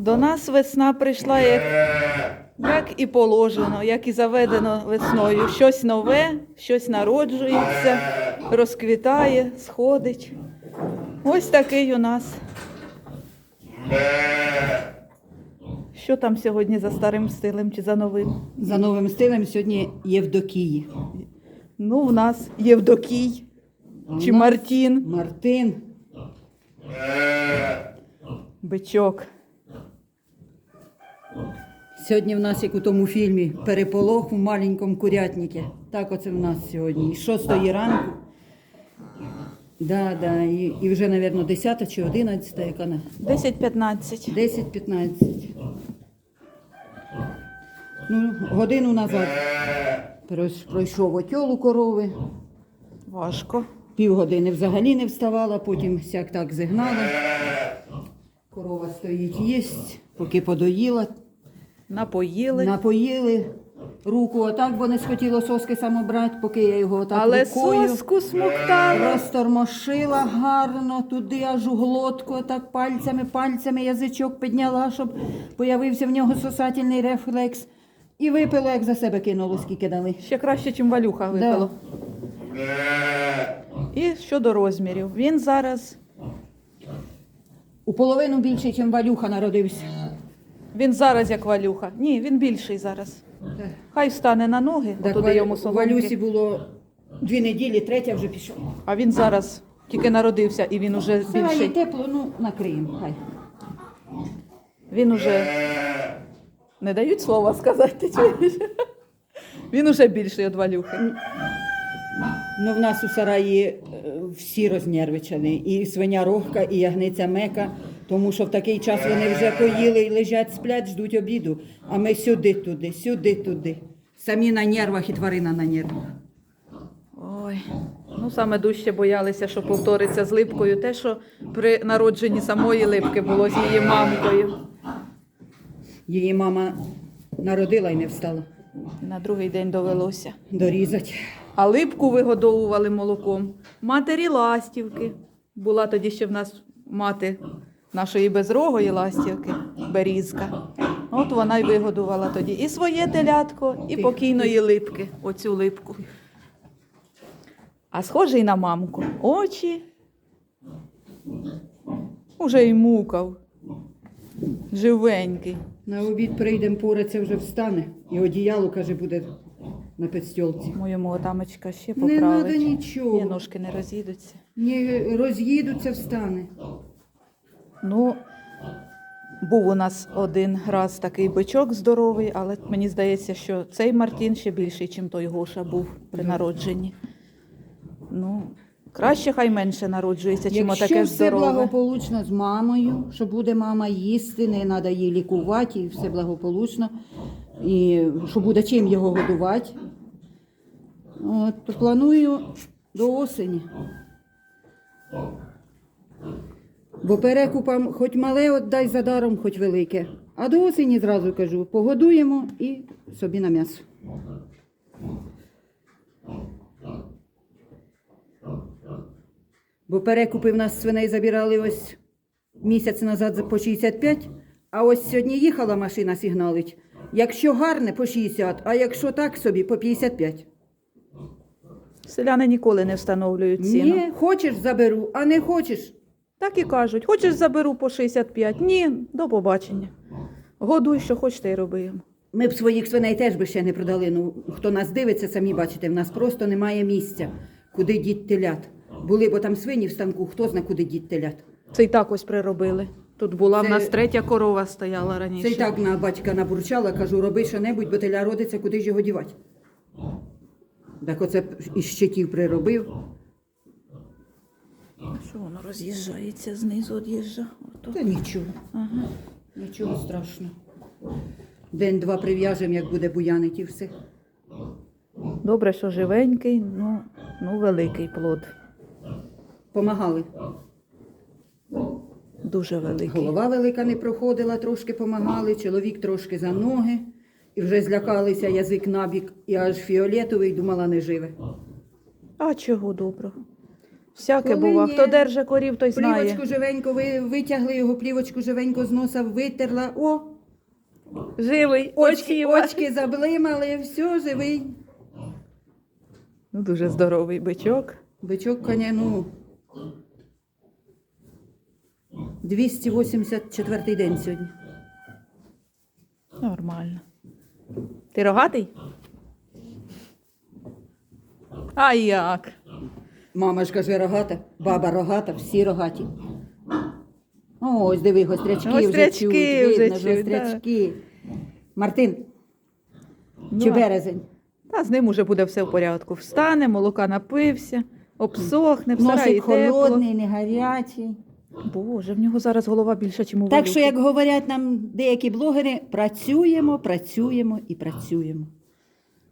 До нас весна прийшла як, як і положено, як і заведено весною. Щось нове, щось народжується, розквітає, сходить. Ось такий у нас. Що там сьогодні за старим стилем чи за новим? За новим стилем сьогодні Євдокії. Ну, в нас Євдокій А чи нас Мартін, Мартин. бичок. Сьогодні в нас, як у тому фільмі, переполох у маленькому курятнику. Так оце в нас сьогодні. З 6 ранку. Да, да, і, і вже, мабуть, 10 чи 11, яка на 10-15. 10-15. Ну, годину назад пройш- пройшов отьол у корови. Важко. Півгодини взагалі не вставала, потім сяк так зігнала. Корова стоїть, їсть, поки подоїла, Напоїли. напоїли. Руку отак, бо не схотіло соски самобрати, поки я його отак Але рукою соску смоктали. розтормошила гарно, туди аж у глотку, отак пальцями, пальцями язичок підняла, щоб появився в нього сосательний рефлекс. І випило, як за себе кинуло, скільки дали. Ще краще, ніж валюха випало. І щодо розмірів. Він зараз, У половину більше, ніж Валюха народився. Він зараз як валюха. Ні, він більший зараз. Хай встане на ноги, Так, туди Валю- йому Валюсі соломки. було дві неділі, третя вже пішов. А він зараз тільки народився і він уже Сарає більший. тепло, ну накриємо. Хай. Він уже не дають слова сказати. ти чуєш? Він уже більший від валюхи. Ну, в нас у сараї е, всі рознервичали. І свиня рогка, і ягниця мека, тому що в такий час вони вже поїли і лежать, сплять, ждуть обіду. А ми сюди туди, сюди туди. Самі на нервах і тварина на нервах. Ой. Ну, саме дужче боялися, що повториться з липкою те, що при народженні самої липки було з її мамкою. Її мама народила і не встала. На другий день довелося. Дорізать. А липку вигодовували молоком. Матері ластівки. Була тоді ще в нас мати нашої безрогої ластівки, берізка. От вона й вигодувала тоді і своє телятко, і покійної липки, оцю липку. А схожий на мамку. Очі. Уже й мукав. Живенький. На обід прийдемо, пораться вже встане. І одіяло, каже, буде на підстілці. Моєму отамочка ще Не поправить. треба нічого. Ні, ножки не роз'їдуться. Ні, роз'їдуться, встане. Ну, був у нас один раз такий бичок здоровий, але мені здається, що цей Мартін ще більший, ніж той Гоша був при народженні. Ну, краще хай менше народжується, чим Якщо отаке все здорове. благополучно з мамою, що буде мама їсти, не треба її лікувати, і все благополучно, і що буде чим його годувати, от, то планую до осені. Бо перекупам хоч мале отдай за даром, хоч велике. А до осені зразу кажу, погодуємо і собі на м'ясо. Бо перекупи в нас свиней забирали ось місяць назад за- по 65, а ось сьогодні їхала машина сигналить. Якщо гарне, по 60, а якщо так собі, по 55. Селяни ніколи не встановлюють ціну. Ні, хочеш заберу, а не хочеш. Так і кажуть, хочеш заберу по 65? Ні, до побачення. Годуй, що хочете, і роби йому. Ми б своїх свиней теж би ще не продали. Ну, хто нас дивиться, самі бачите, в нас просто немає місця, куди діть телят. Були б там свині в станку, хто зна, куди діть телят. Це й так ось приробили. Тут була в Це- нас третя корова стояла раніше. Це й так на батька набурчала, кажу, роби що-небудь, бо теля родиться, куди ж його дівати. Так оце із щитів приробив. Що воно роз'їжджається знизу, од'їжджа. Ото. Та нічого, Ага. нічого страшного. День-два прив'яжемо, як буде буянить і все. Добре, що живенький, ну, ну великий плод. Помагали. Дуже великий. Голова велика не проходила, трошки помагали, чоловік трошки за ноги. І вже злякалися язик набік, і аж фіолетовий, думала, не живе. А чого доброго? Всяке Коли бува. ні. Хто держить корів, той знає. Плівочку живенько ви, витягли його, плівочку живенько з носа витерла. О, Живий, очки, очки заблимали, все, живий. Ну, дуже здоровий бичок. Бичок коня, ну. 284 день сьогодні. Нормально. Ти рогатий? А як? Мама ж каже, рогата, баба рогата, всі рогаті. О, ось диви, гострячки, Гострячки вже вже видно, чуть, гострячки. Мартин, Ну, чи березень? Та з ним уже буде все в порядку. Встане, молока напився, обсохне, в Носик тепло. холодний, не гарячий. Боже, в нього зараз голова більша, ніж у Так що, як говорять нам деякі блогери, працюємо, працюємо і працюємо.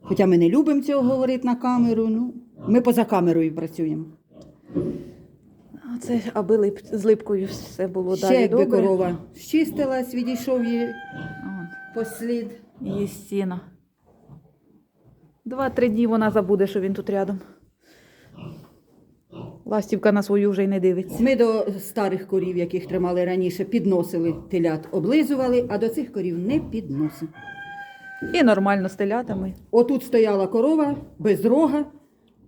Хоча ми не любимо цього говорити на камеру, ну, ми поза камерою працюємо. Це аби лип... з липкою все було Ще далі якби добре. корова щистилась, відійшов її послід. Її сіно. Два-три дні вона забуде, що він тут рядом. Ластівка на свою вже й не дивиться. Ми до старих корів, яких тримали раніше, підносили телят, облизували, а до цих корів не підносимо. І нормально з телятами. Отут стояла корова без рога,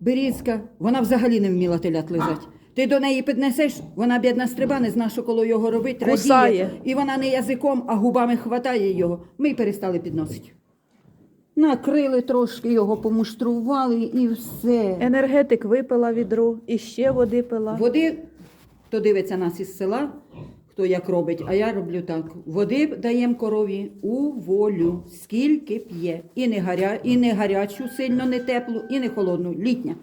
берізка, вона взагалі не вміла телят лизати. Ти до неї піднесеш, вона бідна стриба, не зна, що коло його робить, Кусає. радіє. І вона не язиком, а губами хватає його. Ми й перестали підносити. Накрили трошки його, помуштрували і все. Енергетик випила відро, і ще води пила. Води, хто дивиться нас із села, хто як робить, а я роблю так. Води даємо корові у волю, скільки п'є. І не, гаря, і не гарячу, сильно не теплу, і не холодну, літня.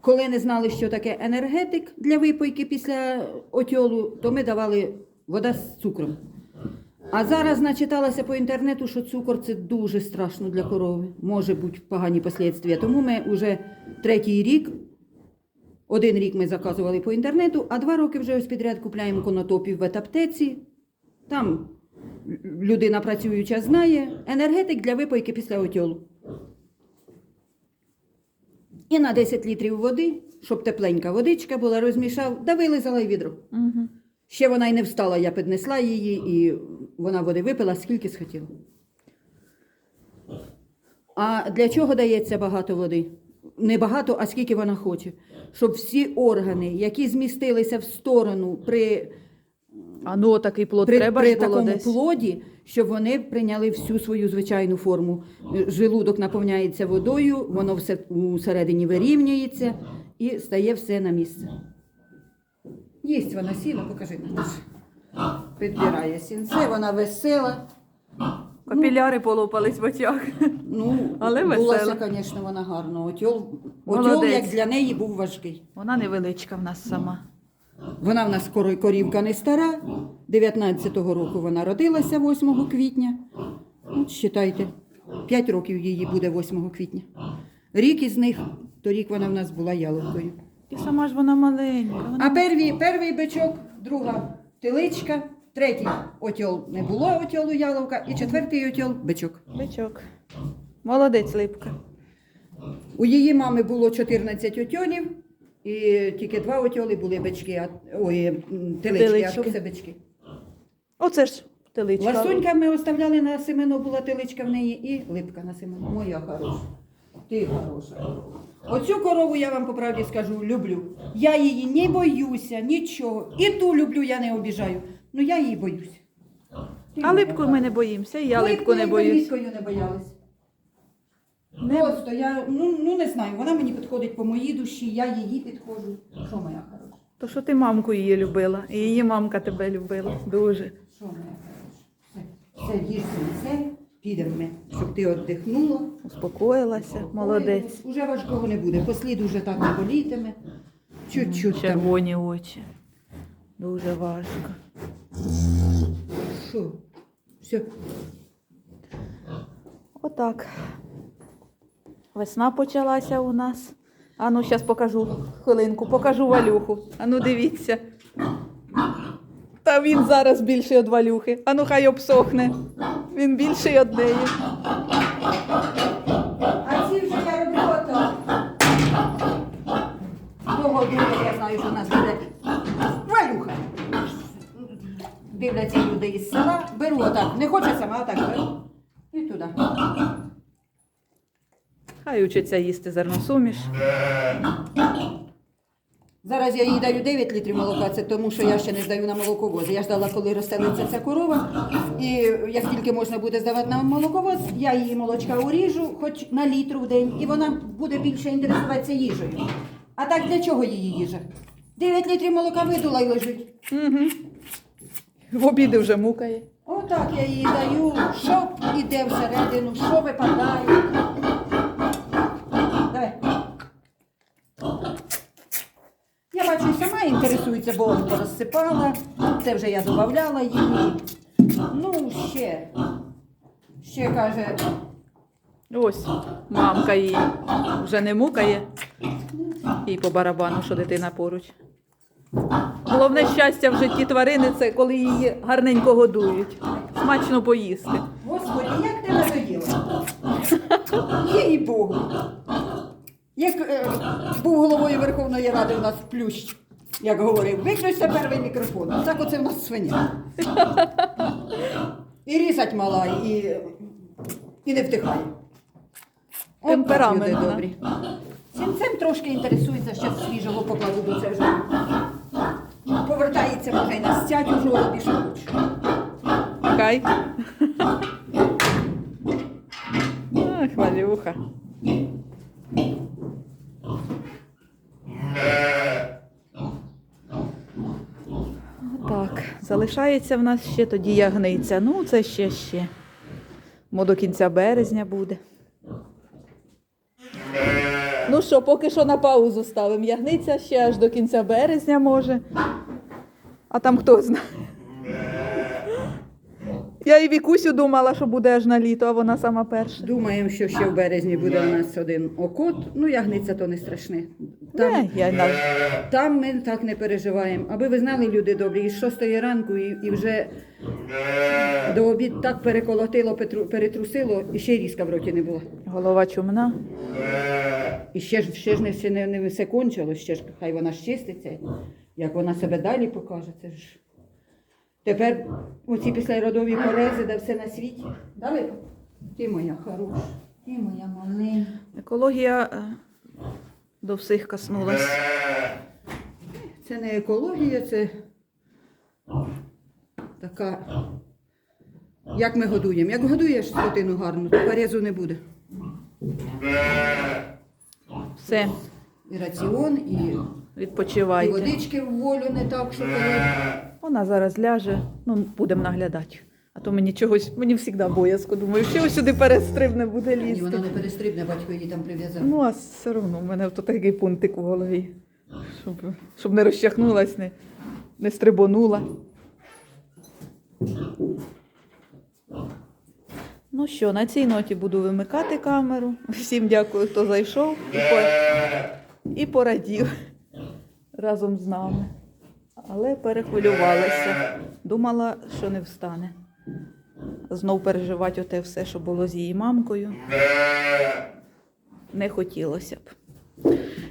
Коли не знали, що таке енергетик для випойки після отьолу, то ми давали вода з цукром. А зараз начиталася по інтернету, що цукор це дуже страшно для корови. Може бути погані послідствия. Тому ми вже третій рік один рік ми заказували по інтернету, а два роки вже ось підряд купляємо конотопів в етаптеці. Там людина працююча знає енергетик для випойки після отьолу. І на 10 літрів води, щоб тепленька водичка була, розмішав, да вилизала й відро. Угу. Ще вона й не встала, я піднесла її, і вона води випила, скільки схотіла. А для чого дається багато води? Не багато, а скільки вона хоче. Щоб всі органи, які змістилися в сторону при, А ну такий плод при, треба при ж було такому десь. плоді, щоб вони прийняли всю свою звичайну форму. Желудок наповняється водою, воно все усередині вирівнюється і стає все на місце. Їсть вона сіла, покажи Наташа. Підбирає сінце, вона весела. Капіляри полопались в очах. Ну, Але весела. звісно, вона гарно. Отьол, отьол, Молодець. як для неї, був важкий. Вона невеличка в нас сама. Вона в нас коро- корівка не стара. 19-го року вона родилася 8 квітня. От, считайте, 5 років її буде 8 квітня. Рік із них, торік вона в нас була яловкою. І сама ж вона маленька. Вона... А перві, перший бичок, друга теличка, третій отьол не було отьолу яловка, і четвертий отьол бичок. Бичок. Молодець липка. У її мами було 14 отьолів, і тільки два отьоли були бички, а, ой, телички, а Телички. то все бички. Оце ж теличка. Ласунька ми оставляли на семено, була теличка в неї і липка на семено. Моя хороша. Ти хороша. Оцю корову я вам по правді скажу, люблю. Я її не боюся, нічого. І ту люблю, я не обіжаю. Ну я її боюсь. А липку ми не боїмося, і я Липку не боюсь. липкою не боялась. Не- Просто я ну, ну не знаю, вона мені підходить по моїй душі, я її підходжу. Що моя хороша? То що ти мамку її любила, і її мамка тебе любила. Дуже. Що моя хороша? Все, їж все, підемо ми, щоб ти віддихнула. Успокоїлася, молодець. Уже важкого не буде. Послід уже так не болітиме. Чуть-чуть там. Червоні очі. Дуже важко. Що? Все. Отак. Весна почалася у нас. А ну, зараз покажу хвилинку, покажу валюху. А ну дивіться. Та він зараз більший від валюхи. А ну хай обсохне. Він більший від неї. А ці вже я роблю отак. Того знаю, що нас буде Дивляться люди із села, беру отак. Не хоче сама, а так беру. І туди. Хай учиться їсти зерносуміш. Зараз я їй даю 9 літрів молока, це тому що я ще не здаю на молоковоз. Я ждала, коли розстелиться ця корова. І як тільки можна буде здавати на молоковоз, я її молочка уріжу, хоч на літру в день, і вона буде більше інтересуватися їжею. А так для чого її їжа? 9 літрів молока видула і лежить. Угу. В обіди вже мукає. Отак я їй даю, що іде всередину, що випадає. Давай. Я бачу, сама інтересується, бо он порозсипала. Це вже я додавала її. Ну, ще. Ще каже, Ось, мамка її вже не мукає. Їй по барабану, що дитина поруч. Головне щастя в житті тварини це коли її гарненько годують. Смачно поїсти. Господи, як ти надоїла? Їй Богу. Як е, був головою Верховної Ради у нас плющ, як говорив, виключте перший мікрофон. Так оце в нас свиня. І різать мала, і, і не втихає. От так, Темпераментна. люди добрі. Сінцем трошки інтересується, ще свіжого покладу до це вже. Повертається може й на стять у жолобі, що хоче. Ах, Валюха. Так, залишається в нас ще тоді ягниця. Ну, це ще ще. Мо до кінця березня буде. Ну що, поки що на паузу ставимо. Ягниця ще аж до кінця березня може. А там хто знає. Я і Вікусю думала, що буде аж на літо, а вона сама перша. Думаємо, що ще в березні буде у нас один окот. Ну, ягниця то не страшне. Там, Не, я нав... там ми так не переживаємо. Аби ви знали, люди добрі, із шостої ранку і, і вже до обід так переколотило, петру- перетрусило, і ще й різка в роті не було. голова чумна. І ще ж, ще ж не, ще не, не все кончилось, ще ж хай вона ж чиститься, як вона себе далі покаже. Це ж. Тепер оці післяродові порези, да все на світі. Дали? Ти моя хороша, ти моя маленька. Екологія е, до всіх коснулась. Це не екологія, це така. Як ми годуємо? Як годуєш скотину гарну, то порезу не буде. Все, І раціон, і, і відпочивайте. водички в волю не так, що коли. Вона зараз ляже, ну будемо наглядати. А то мені чогось, мені завжди боязко. Думаю, що сюди перестрибне буде Ні, вона не перестрибне, батько її там прив'язав. Ну, а все одно, в мене тут такий пунктик у голові. Щоб, щоб не розчахнулась, не, не стрибонула. Ну що, на цій ноті буду вимикати камеру. Всім дякую, хто зайшов і, по... і порадів разом з нами. Але перехвилювалася. Думала, що не встане. Знов переживати оте все, що було з її мамкою. Не хотілося б.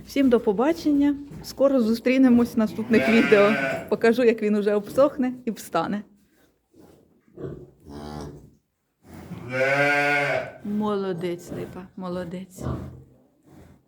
Всім до побачення. Скоро зустрінемось в наступних відео. Покажу, як він уже обсохне і встане. Молодець, Липа, молодець.